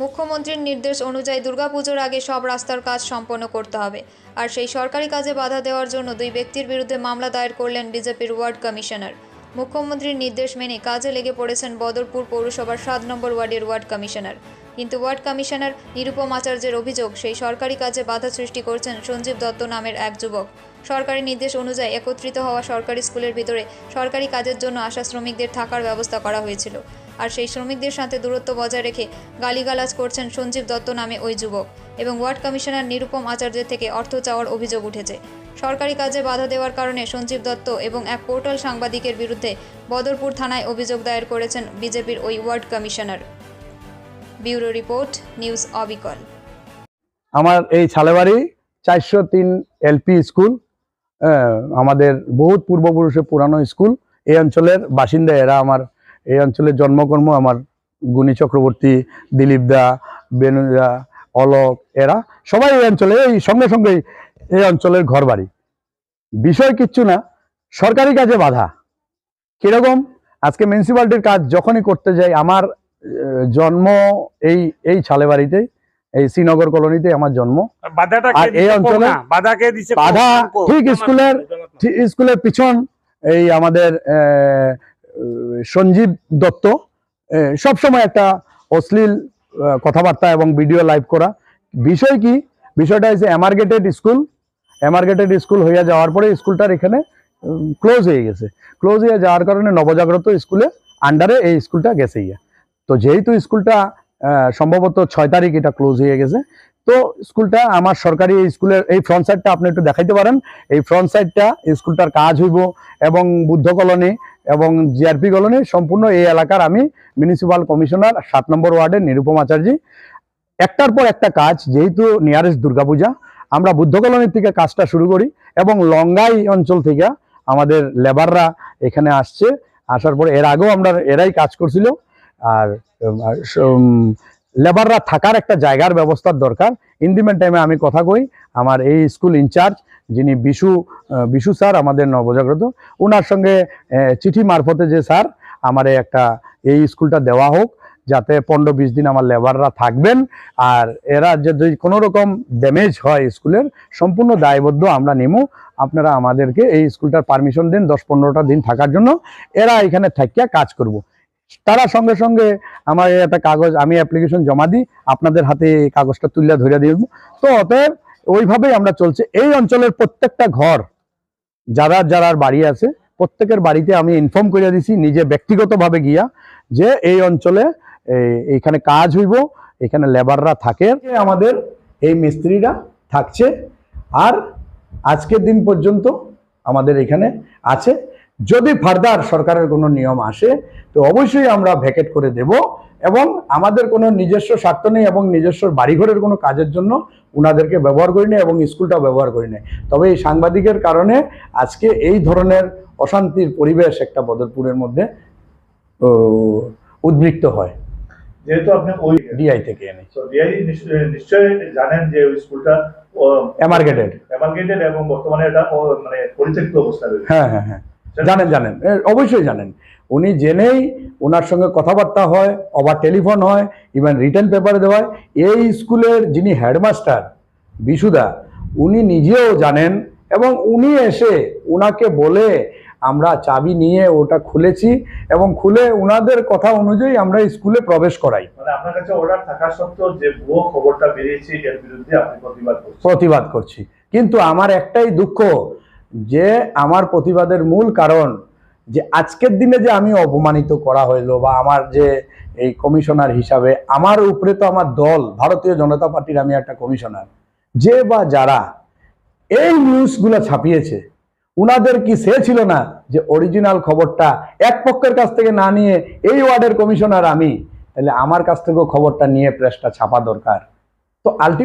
মুখ্যমন্ত্রীর নির্দেশ অনুযায়ী দুর্গাপুজোর আগে সব রাস্তার কাজ সম্পন্ন করতে হবে। আর সেই সরকারি কাজে বাধা দেওয়ার জন্য দুই ব্যক্তির বিরুদ্ধে মামলা দায়ের করলেন বিজেপির ওয়ার্ড কমিশনার। মুখ্যমন্ত্রীর নির্দেশ মেনে কাজে লেগে পড়েছেন বদরপুর পৌরসভার সাত নম্বর ওয়ার্ডের ওয়ার্ড কমিশনার। কিন্তু ওয়ার্ড কমিশনার নিরুপম আচার্যের অভিযোগ, সেই সরকারি কাজে বাধা সৃষ্টি করছেন সঞ্জীব দত্ত নামের এক যুবক। সরকারি নির্দেশ অনুযায়ী একত্রিত হওয়া সরকারি স্কুলের ভিতরে সরকারি কাজের জন্য আসা শ্রমিকদের থাকার ব্যবস্থা করা হয়েছিল। আর সেই শ্রমিকদের সাথে দূরত্ব বজায় রেখে গালিগালাজ করছেন সঞ্জীব দত্ত নামে ওই যুবক এবং ওয়ার্ড কমিশনার নিরুপম আচার্যের থেকে অর্থ চাওয়ার অভিযোগ উঠেছে। সরকারি কাজে বাধা দেওয়ার কারণে সঞ্জীব দত্ত এবং এক পোর্টাল সাংবাদিকের বিরুদ্ধে বদরপুর থানায় অভিযোগ দায়ের করেছেন বিজেপির ওই ward commissioner. Bureau report, news অবিকল। আমার এই ছালেবাড়ি চারশো তিন এলপি স্কুল আমাদের বহুত পূর্বপুরুষের পুরানো স্কুল, এই অঞ্চলের বাসিন্দা এরা আমার এই অঞ্চলের জন্মকর্ম আমার গুণী চক্রবর্তী দিলীপ দা বেনু দা অলোক এরা সবাই এই অঞ্চলে এই সঙ্গে সঙ্গে এই অঞ্চলের ঘর বাড়ি বিষয় কিচ্ছু না সরকারি কাজে বাধা। কীরকম? আজকে মিউনিসিপ্যালিটির কাজ যখনই করতে যাই আমার জন্ম এই এই ছালেবাড়িতেই এই শ্রীনগর কলোনিতে আমার জন্ম। আর এই অঞ্চলে- বাধা? ঠিক স্কুলের ঠিক স্কুলের পিছন এই আমাদের আহ, সঞ্জীব দত্ত সব সময় একটা অশ্লীল কথাবার্তা এবং ভিডিও লাইভ করা। বিষয় কি? বিষয়টা হচ্ছে এমার্গেটেড স্কুল এমার্গেটেড স্কুল হইয়া যাওয়ার পরে স্কুলটার এখানে ক্লোজ হয়ে গেছে। ক্লোজ হয়ে যাওয়ার কারণে নবজাগ্রত স্কুলে আন্ডারে এই স্কুলটা গেছে ইয়া। তো যেহেতু স্কুলটা সম্ভবত ছয় তারিখ এটা ক্লোজ হয়ে গেছে, তো স্কুলটা আমার সরকারি স্কুলের, এই ফ্রন্ট সাইডটা আপনি একটু দেখাইতে পারেন। এই ফ্রন্ট সাইডটা স্কুলটার কাজ হইব এবং বুদ্ধ কলোনি এবং জিআরপি কলোনি সম্পূর্ণ এই এলাকার আমি মিউনিসিপাল কমিশনার সাত নম্বর ওয়ার্ডের নিরুপম আচার্যি। একটার পর একটা কাজ, যেহেতু নিয়ারেস্ট দুর্গাপূজা, আমরা বুদ্ধ কলোনির থেকে কাজটা শুরু করি এবং লঙ্গাই অঞ্চল থেকে আমাদের লেবাররা এখানে আসছে। আসার পরে এর আগেও আমরা এরাই কাজ করছিল। আর লেবাররা থাকার একটা জায়গার ব্যবস্থার দরকার। ইন দি টাইমে আমি কথা কই, আমার এই স্কুল ইনচার্জ যিনি বিশু বিশু স্যার, আমাদের নবজাগ্রত ওনার সঙ্গে চিঠি মারফতে যে স্যার, আমার একটা এই স্কুলটা দেওয়া হোক, যাতে পনেরো বিশ দিন আমার লেবাররা থাকবেন, আর এরা যদি কোনো রকম ড্যামেজ হয় স্কুলের, সম্পূর্ণ দায়বদ্ধ আমরা নিমু। আপনারা আমাদেরকে এই স্কুলটার পারমিশন দিন, দশ পনেরোটা দিন থাকার জন্য, এরা এখানে থাকিয়া কাজ করব। তারা সঙ্গে সঙ্গে আমার একটা কাগজ, আমি অ্যাপ্লিকেশন জমা দিই, আপনাদের হাতে এই কাগজটা তুলে ধরে দিব। তো অতএব ওইভাবেই আমরা চলছে। এই অঞ্চলের প্রত্যেকটা ঘর, যারা যারা বাড়ি আছে, প্রত্যেকের বাড়িতে আমি ইনফর্ম করে দিছি, নিজে ব্যক্তিগতভাবে গিয়া, যে এই অঞ্চলে এইখানে কাজ হইব, এখানে লেবাররা থাকে আমাদের এই মিস্ত্রিরা থাকছে। আর আজকের দিন পর্যন্ত আমাদের এখানে আছে। যদি ফার্দার সরকারের কোনো নিয়ম আসে তো অবশ্যই আমরা ভ্যাকেট করে দেব এবং আমাদের কোনো নিজস্ব স্বার্থ নেই এবং নিজস্ব বাড়িঘরের কোনো কাজের জন্য উনাদেরকে ব্যবহার করি না এবং স্কুলটা ব্যবহার করি না তবে এই সাংবাদিকের কারণে আজকে এই ধরনের অশান্তির পরিবেশ একটা বদরপুরের মধ্যে উদ্বৃত্ত হয়। যেহেতু আপনি ওই ডিআই থেকে এনে। ডিআই নিশ্চয়ই জানেন যে ওই স্কুলটা এমার্গেটেড এমার্গেটেড এবং বর্তমানে এটা মানে পরিত্যক্ত অবস্থায় রয়েছে। হ্যাঁ হ্যাঁ হ্যাঁ। জানেন জানেন। অবশ্যই জানেন। উনি জেনেই ওনার সঙ্গে কথাবার্তা হয় আবার টেলিফোন হয় ইভেন রিটার্ন পেপারে দেওয়া হয় এই স্কুলের যিনি হেডমাস্টার বিশুদা উনি নিজেও জানেন এবং উনি এসে উনাকে বলে আমরা চাবি নিয়ে ওটা খুলেছি এবং খুলে উনাদের কথা অনুযায়ী আমরা স্কুলে প্রবেশ করাই। মানে প্রতিবাদ করছি। কিন্তু আমার একটাই দুঃখ যে আমার প্রতিবাদের মূল কারণ যে আজকের দিনে যে আমি অপমানিত করা হইল বা আমার যে এই কমিশনার হিসাবে আমার উপরে তো আমার দল, ভারতীয় জনতা পার্টির আমি একটা কমিশনার, যে বা যারা এই নিউজগুলো ছাপিয়েছে, উনাদের কি সে ছিল না যে অরিজিনাল খবরটা এক পক্ষের কাছ থেকে না নিয়ে এই ওয়ার্ডের কমিশনার আমি? তাহলে আমার কাছ থেকেও খবরটা নিয়ে প্রেসটা ছাপা দরকার। তো আলটি